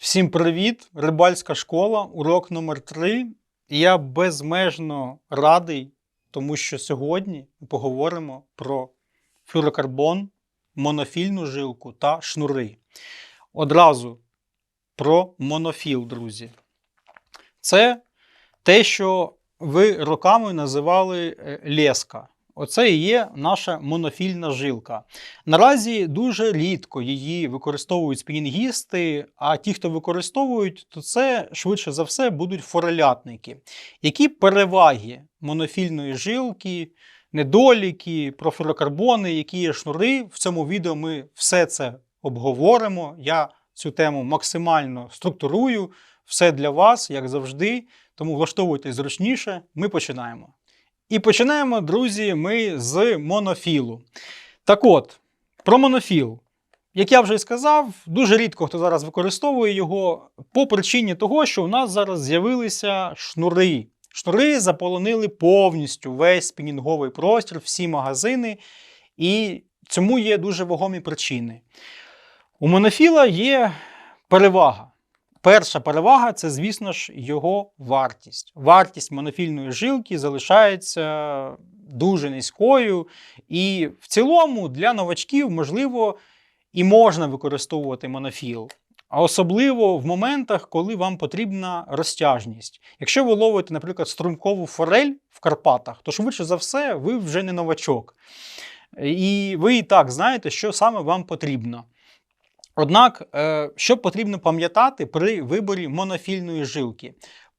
Всім привіт! Рибальська школа, урок номер 3 І я безмежно радий, тому що сьогодні ми поговоримо про флюрокарбон, монофільну жилку та шнури. Одразу про монофіл, друзі. Це те, що ви роками називали е, леска. Оце і є наша монофільна жилка. Наразі дуже рідко її використовують спінінгісти, а ті, хто використовують, то це швидше за все будуть форелятники. Які переваги монофільної жилки, недоліки, профілокарбони, які є шнури? В цьому відео ми все це обговоримо. Я цю тему максимально структурую. Все для вас, як завжди. Тому влаштовуйтесь зручніше. Ми починаємо. І починаємо, друзі, ми з монофілу. Так от, про монофіл. Як я вже і сказав, дуже рідко хто зараз використовує його по причині того, що у нас зараз з'явилися шнури. Шнури заполонили повністю весь спінінговий простір, всі магазини, і цьому є дуже вагомі причини. У монофіла є перевага. Перша перевага це, звісно ж, його вартість. Вартість монофільної жилки залишається дуже низькою, і в цілому для новачків можливо і можна використовувати монофіл. А особливо в моментах, коли вам потрібна розтяжність. Якщо ви ловите, наприклад, струмкову форель в Карпатах, то швидше за все, ви вже не новачок. І ви і так знаєте, що саме вам потрібно. Однак, е, що потрібно пам'ятати при виборі монофільної жилки?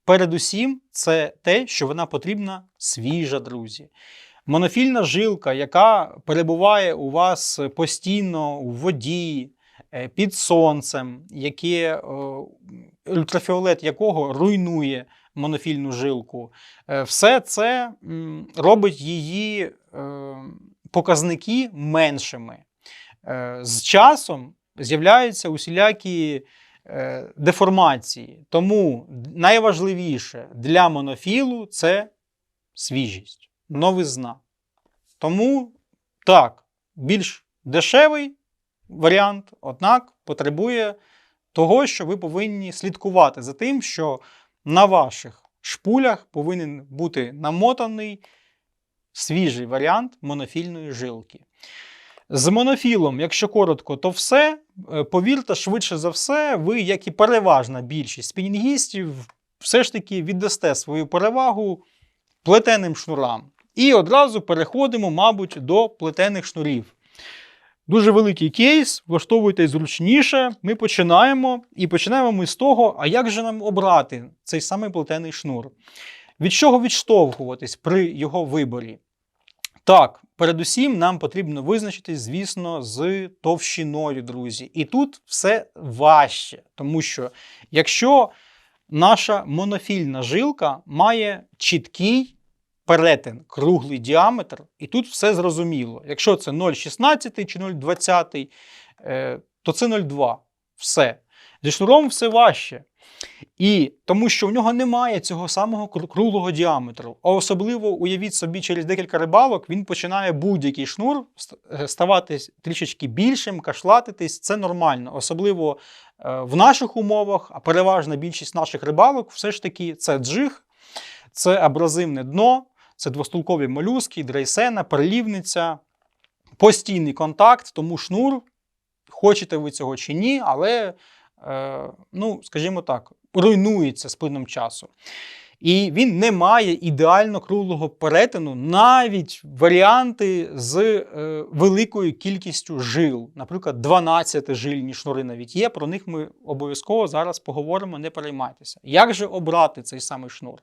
Передусім, це те, що вона потрібна свіжа, друзі. Монофільна жилка, яка перебуває у вас постійно у воді, е, під сонцем, яке, е, ультрафіолет якого руйнує монофільну жилку, все це робить її показники меншими. З часом з'являються усілякі е, деформації. Тому найважливіше для монофілу це свіжість, новизна. Тому так, більш дешевий варіант, однак потребує того, що ви повинні слідкувати за тим, що на ваших шпулях повинен бути намотаний свіжий варіант монофільної жилки. З монофілом, якщо коротко, то все. Е, повірте, швидше за все, ви, як і переважна більшість спінінгістів, все ж таки віддасте свою перевагу плетеним шнурам. І одразу переходимо, мабуть, до плетених шнурів. Дуже великий кейс, влаштовуйтесь зручніше. Ми починаємо. І починаємо ми з того, а як же нам обрати цей самий плетений шнур? Від чого відштовхуватись при його виборі? Так, передусім нам потрібно визначитись, звісно, з товщиною, друзі. І тут все важче, тому що якщо наша монофільна жилка має чіткий перетин, круглий діаметр, і тут все зрозуміло. Якщо це 0,16 чи 0,20, е, то це 0,2. Все. Зі шнуром все важче. І тому що в нього немає цього самого круглого діаметру. А особливо уявіть собі, через декілька рибалок він починає будь-який шнур е, ставати трішечки більшим, кашлатитись. Це нормально. Особливо е, в наших умовах, а переважна більшість наших рибалок все ж таки це джиг, це абразивне дно, це двостулкові молюски, дрейсена, перелівниця, постійний контакт, тому шнур, хочете ви цього чи ні, але. Е, ну, скажімо так, руйнується з плином часу. І він не має ідеально круглого перетину, навіть варіанти з е, великою кількістю жил. Наприклад, 12 жильні шнури навіть є. Про них ми обов'язково зараз поговоримо, не переймайтеся. Як же обрати цей самий шнур?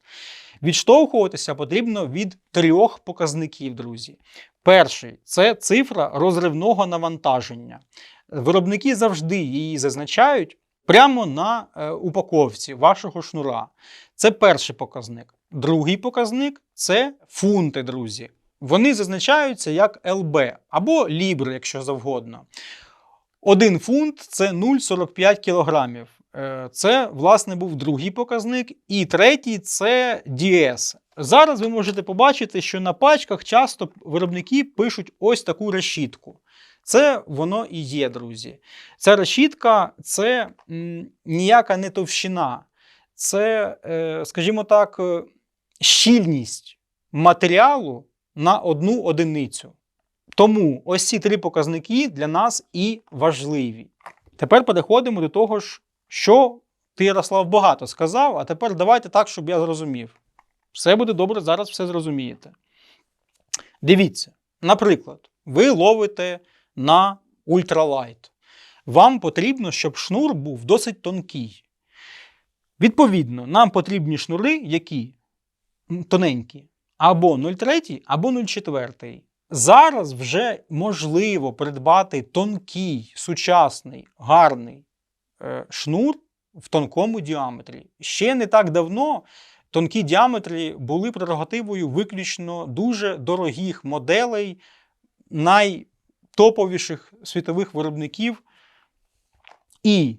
Відштовхуватися потрібно від трьох показників, друзі. Перший це цифра розривного навантаження. Виробники завжди її зазначають прямо на е, упаковці вашого шнура. Це перший показник. Другий показник це фунти, друзі. Вони зазначаються як ЛБ або лібри, якщо завгодно. Один фунт це 0,45 кг. Е, це, власне, був другий показник. І третій це DS. Зараз ви можете побачити, що на пачках часто виробники пишуть ось таку решітку. Це воно і є, друзі. Ця решітка це ніяка не товщина, це, е, скажімо так, е, щільність матеріалу на одну одиницю. Тому ось ці три показники для нас і важливі. Тепер переходимо до того що ти, Ярослав, багато сказав, а тепер давайте так, щоб я зрозумів. Все буде добре, зараз все зрозумієте. Дивіться, наприклад, ви ловите на ультралайт. Вам потрібно, щоб шнур був досить тонкий. Відповідно, нам потрібні шнури, які тоненькі, або 0,3, або 0,4. Зараз вже можливо придбати тонкий, сучасний, гарний е, шнур в тонкому діаметрі. Ще не так давно тонкі діаметри були прерогативою виключно дуже дорогих моделей найтоповіших світових виробників. І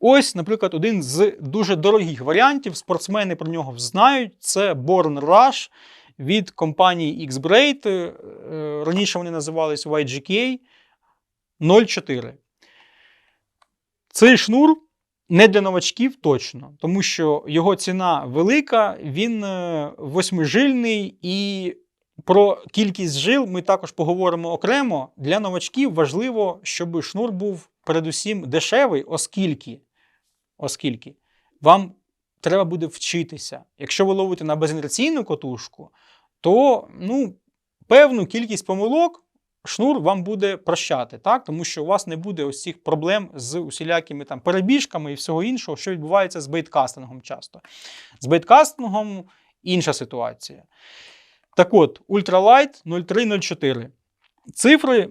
ось, наприклад, один з дуже дорогих варіантів, спортсмени про нього знають, це Born Rush від компанії X-Braid. Е, Раніше вони називались YGK 04. Цей шнур не для новачків точно, тому що його ціна велика, він е, восьмижильний і про кількість жил ми також поговоримо окремо. Для новачків важливо, щоб шнур був передусім дешевий, оскільки, оскільки вам треба буде вчитися. Якщо ви ловите на безінерційну котушку, то ну, певну кількість помилок шнур вам буде прощати, так? тому що у вас не буде ось цих проблем з усілякими там перебіжками і всього іншого, що відбувається з бейткастингом часто. З бейткастингом інша ситуація. Так от, ультралайт 0304. Цифри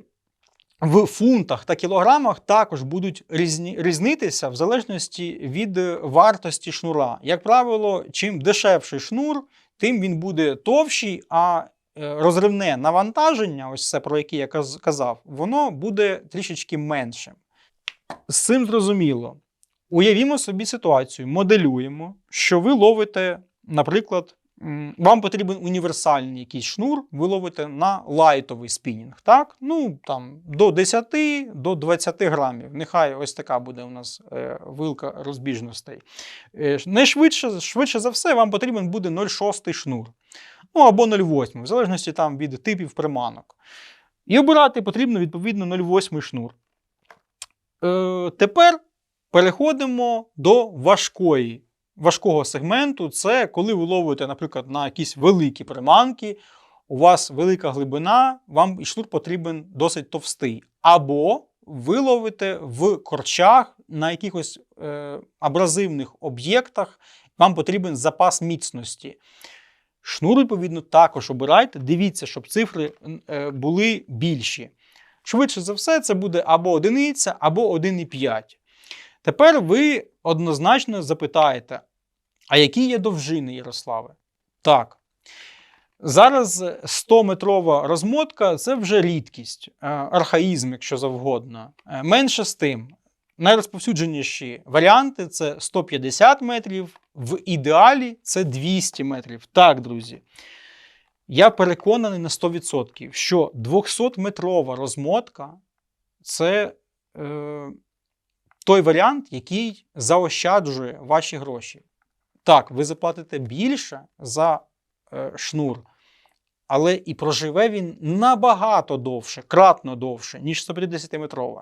в фунтах та кілограмах також будуть різні, різнитися в залежності від е, вартості шнура. Як правило, чим дешевший шнур, тим він буде товщий, а е, розривне навантаження, ось це про яке я казав, воно буде трішечки меншим. З цим зрозуміло. Уявімо собі ситуацію, моделюємо, що ви ловите, наприклад, вам потрібен універсальний якийсь шнур, ви ловите на лайтовий спінінг, так? Ну, там, до 10 до 20 грамів. Нехай ось така буде у нас е, вилка розбіжностей. Е, найшвидше, швидше за все, вам потрібен буде 0,6 шнур. Ну або 0,8, в залежності там від типів приманок. І обирати потрібно відповідно 0,8 шнур. Е, тепер переходимо до важкої, важкого сегменту. Це коли ви ловите, наприклад, на якісь великі приманки, у вас велика глибина, вам і шнур потрібен досить товстий. Або ви ловите в корчах на якихось е, абразивних об'єктах, вам потрібен запас міцності. Шнур, відповідно, також обирайте. Дивіться, щоб цифри е, були більші. Швидше за все, це буде або одиниця, або 1,5. Тепер ви однозначно запитаєте, а які є довжини, Ярославе? Так. Зараз 100-метрова розмотка це вже рідкість, е, архаїзм, якщо завгодно. Е, Менше з тим, найрозповсюдженіші варіанти це 150 метрів, в ідеалі це 200 метрів. Так, друзі. Я переконаний на 100%, що 200-метрова розмотка це е, той варіант, який заощаджує ваші гроші. Так, ви заплатите більше за е, шнур, але і проживе він набагато довше, кратно довше, ніж 150-метрова.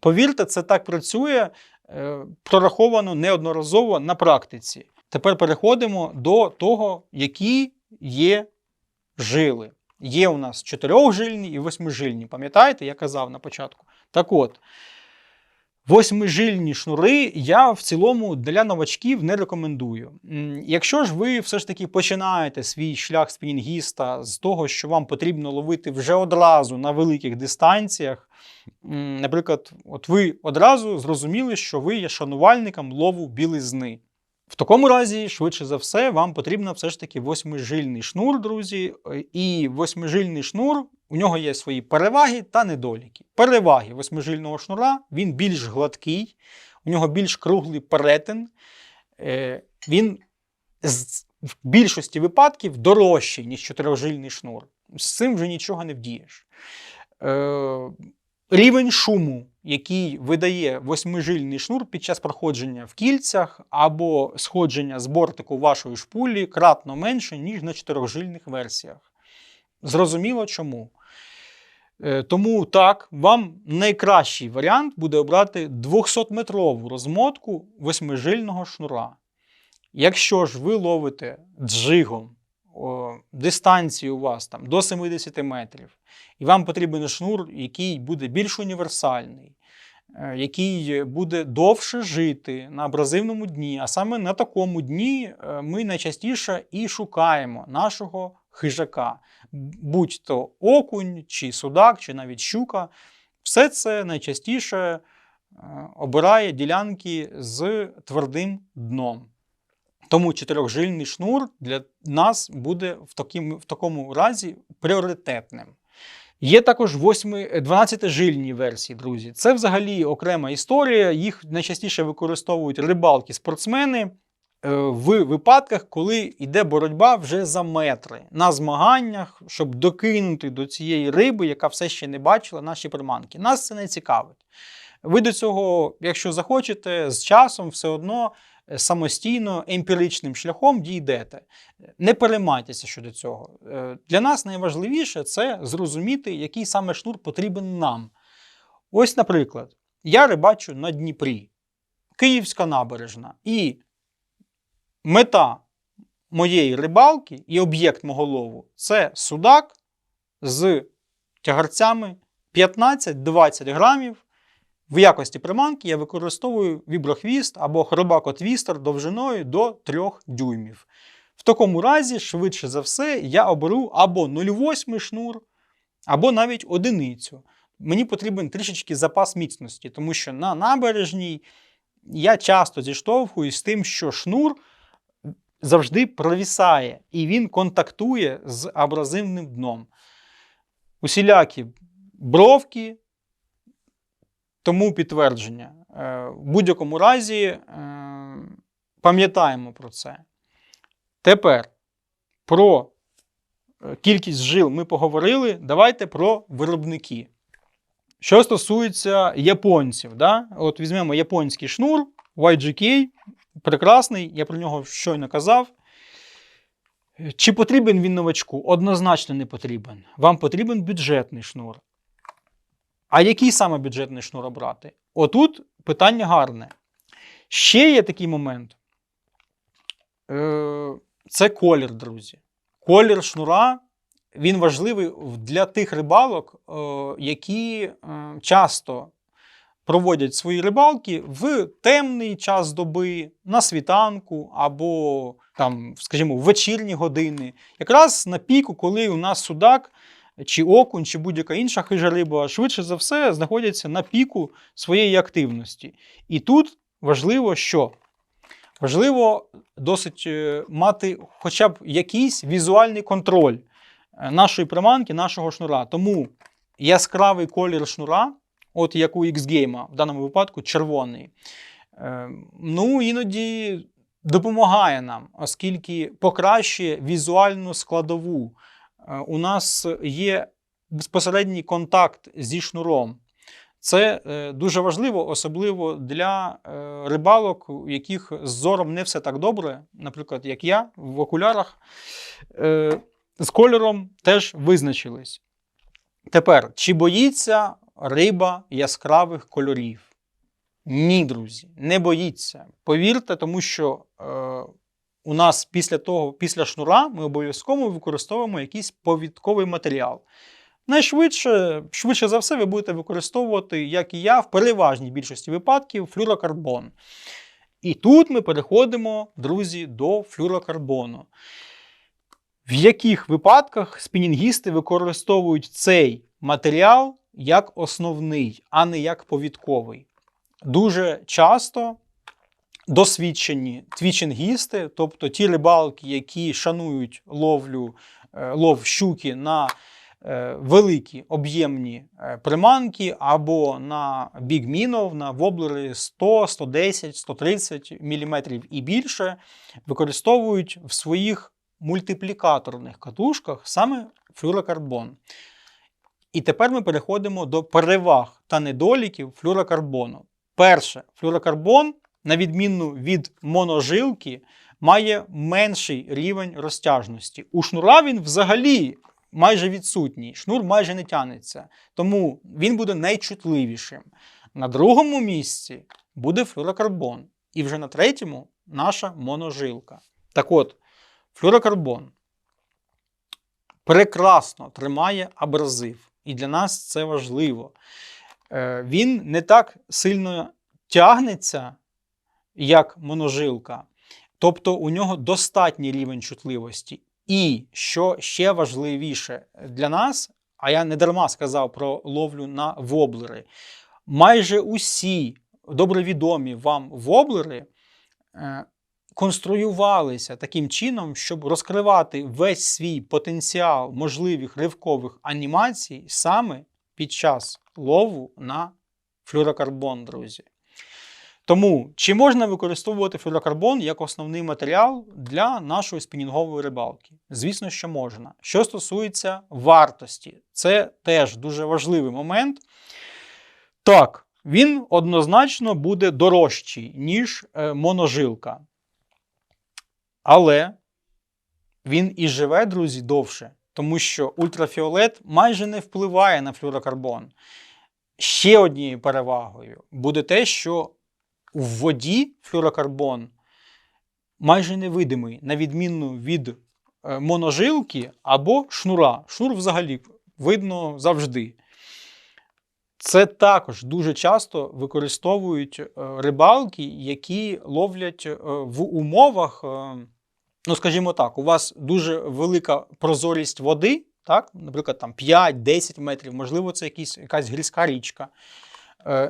Повірте, це так працює, е, прораховано неодноразово на практиці. Тепер переходимо до того, які є жили. Є у нас чотирьохжильні і восьмижильні. Пам'ятаєте, я казав на початку? Так от, восьмижильні шнури я в цілому для новачків не рекомендую. Якщо ж ви все ж таки починаєте свій шлях спінінгіста з того, що вам потрібно ловити вже одразу на великих дистанціях, наприклад, от ви одразу зрозуміли, що ви є шанувальником лову білизни. В такому разі, швидше за все, вам потрібно все ж таки восьмижильний шнур, друзі. Е, І восьмижильний шнур, у нього є свої переваги та недоліки. Переваги восьмижильного шнура він більш гладкий, у нього більш круглий перетин, е, він в більшості випадків дорожчий, ніж чотирьохжильний шнур. З цим вже нічого не вдієш. Е, Рівень шуму, який видає восьмижильний шнур під час проходження в кільцях або сходження з бортику вашої шпулі, кратно менше, ніж на чотирьохжильних версіях. Зрозуміло чому. Е, Тому так, вам найкращий варіант буде обрати 200-метрову розмотку восьмижильного шнура. Якщо ж ви ловите джигом, о, дистанції у вас там до 70 метрів, і вам потрібен шнур, який буде більш універсальний, е, який буде довше жити на абразивному дні. А саме на такому дні е, ми найчастіше і шукаємо нашого хижака, будь-то окунь, чи судак, чи навіть щука. Все це найчастіше е, обирає ділянки з твердим дном. Тому чотирьохжильний шнур для нас буде в, таким, в такому разі пріоритетним. Є також 12-жильні версії, друзі. Це взагалі окрема історія. Їх найчастіше використовують рибалки, спортсмени е, в випадках, коли йде боротьба вже за метри на змаганнях, щоб докинути до цієї риби, яка все ще не бачила наші приманки. Нас це не цікавить. Ви до цього, якщо захочете, з часом все одно е, самостійно, емпіричним шляхом дійдете. Не переймайтеся щодо цього. Е, Для нас найважливіше це зрозуміти, який саме шнур потрібен нам. Ось, наприклад, я рибачу на Дніпрі, Київська набережна, і мета моєї рибалки і об'єкт мого лову це судак з тягарцями 15-20 грамів. В якості приманки я використовую віброхвіст або хробакотвістер довжиною до 3 дюймів. В такому разі, швидше за все, я оберу або 0,8 шнур, або навіть одиницю. Мені потрібен трішечки запас міцності, тому що на набережній я часто зіштовхуюсь з тим, що шнур завжди провісає і він контактує з абразивним дном. Усілякі бровки, тому підтвердження. Е, В будь-якому разі е, пам'ятаємо про це. Тепер про е, кількість жил ми поговорили. Давайте про виробники. Що стосується японців, да? от візьмемо японський шнур YGK, прекрасний, я про нього щойно казав. Чи потрібен він новачку? Однозначно не потрібен. Вам потрібен бюджетний шнур. А який саме бюджетний шнур обрати? Отут питання гарне. Ще є такий момент. Е, Це колір, друзі. Колір шнура він важливий для тих рибалок, е, які е, часто проводять свої рибалки в темний час доби, на світанку або, там, скажімо, в вечірні години. Якраз на піку, коли у нас судак чи окунь, чи будь-яка інша хижа риба, швидше за все, знаходяться на піку своєї активності. І тут важливо, що важливо досить е, мати хоча б якийсь візуальний контроль е, нашої приманки, нашого шнура. Тому яскравий колір шнура, от як у X-Game, в даному випадку червоний, е, ну іноді допомагає нам, оскільки покращує візуальну складову. Е, у нас є безпосередній контакт зі шнуром. Це е, дуже важливо, особливо для е, рибалок, у яких з зором не все так добре, наприклад, як я в окулярах. З кольором теж визначились. Тепер, чи боїться риба яскравих кольорів? Ні, друзі, не боїться. Повірте, тому що у нас після того, після шнура ми обов'язково використовуємо якийсь повідковий матеріал. Найшвидше, швидше за все, ви будете використовувати, як і я, в переважній більшості випадків флюрокарбон. І тут ми переходимо, друзі, до флюрокарбону. В яких випадках спінінгісти використовують цей матеріал як основний, а не як повідковий. Дуже часто досвідчені твічингісти, тобто ті рибалки, які шанують ловлю, е, лов щуки на е, великі об'ємні е, приманки або на бігмінов, на воблери 100, 110, 130 мм і більше, використовують в своїх мультиплікаторних катушках саме флюрокарбон. І тепер ми переходимо до переваг та недоліків флюрокарбону. Перше, флюрокарбон, на відміну від моножилки, має менший рівень розтяжності. У шнура він взагалі майже відсутній. Шнур майже не тянеться, тому він буде найчутливішим. На другому місці буде флюрокарбон. І вже на третьому наша моножилка. Так от, флюрокарбон прекрасно тримає абразив. І для нас це важливо. Е, Він не так сильно тягнеться, як моножилка. Тобто у нього достатній рівень чутливості. І що ще важливіше для нас, а я не дарма сказав про ловлю на воблери, майже усі добре відомі вам воблери е, конструювалися таким чином, щоб розкривати весь свій потенціал можливих ривкових анімацій саме під час лову на флюрокарбон, друзі. Тому чи можна використовувати флюрокарбон як основний матеріал для нашої спінінгової рибалки? Звісно, що можна. Що стосується вартості, це теж дуже важливий момент. Так, він однозначно буде дорожчий, ніж е, моножилка. Але він і живе, друзі, довше, тому що ультрафіолет майже не впливає на флюрокарбон. Ще однією перевагою буде те, що в воді флюрокарбон майже невидимий, на відміну від е, моножилки або шнура. Шнур взагалі видно завжди. Це також дуже часто використовують е, рибалки, які ловлять е, в умовах, ну скажімо так, у вас дуже велика прозорість води, так? наприклад, там 5-10 метрів, можливо, це якісь, якась гірська річка,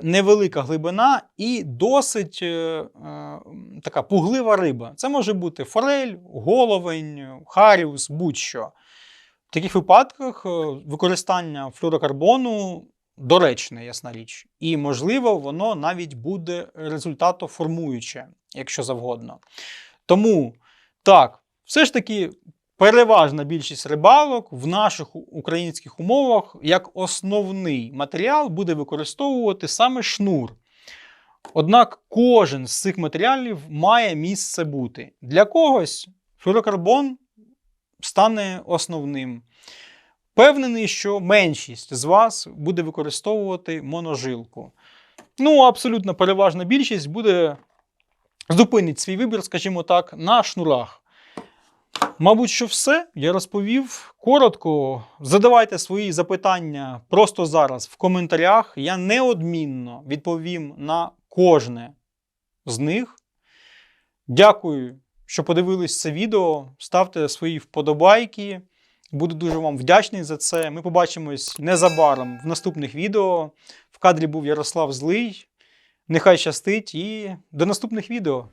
невелика глибина і досить е, е, така пуглива риба. Це може бути форель, головень, харіус, будь-що. В таких випадках е, використання флюрокарбону доречне, ясна річ. І, можливо, воно навіть буде результатоформуюче, якщо завгодно. Тому, так, все ж таки, переважна більшість рибалок в наших українських умовах як основний матеріал буде використовувати саме шнур. Однак кожен з цих матеріалів має місце бути. Для когось флюрокарбон стане основним. Впевнений, що меншість з вас буде використовувати моножилку. Ну, абсолютно переважна більшість буде зупинить свій вибір, скажімо так, на шнурах. Мабуть, що все. Я розповів коротко. Задавайте свої запитання просто зараз в коментарях. Я неодмінно відповім на кожне з них. Дякую, що подивились це відео. Ставте свої вподобайки. Буду дуже вам вдячний за це. Ми побачимось незабаром в наступних відео. В кадрі був Ярослав Злий. Нехай щастить і до наступних відео.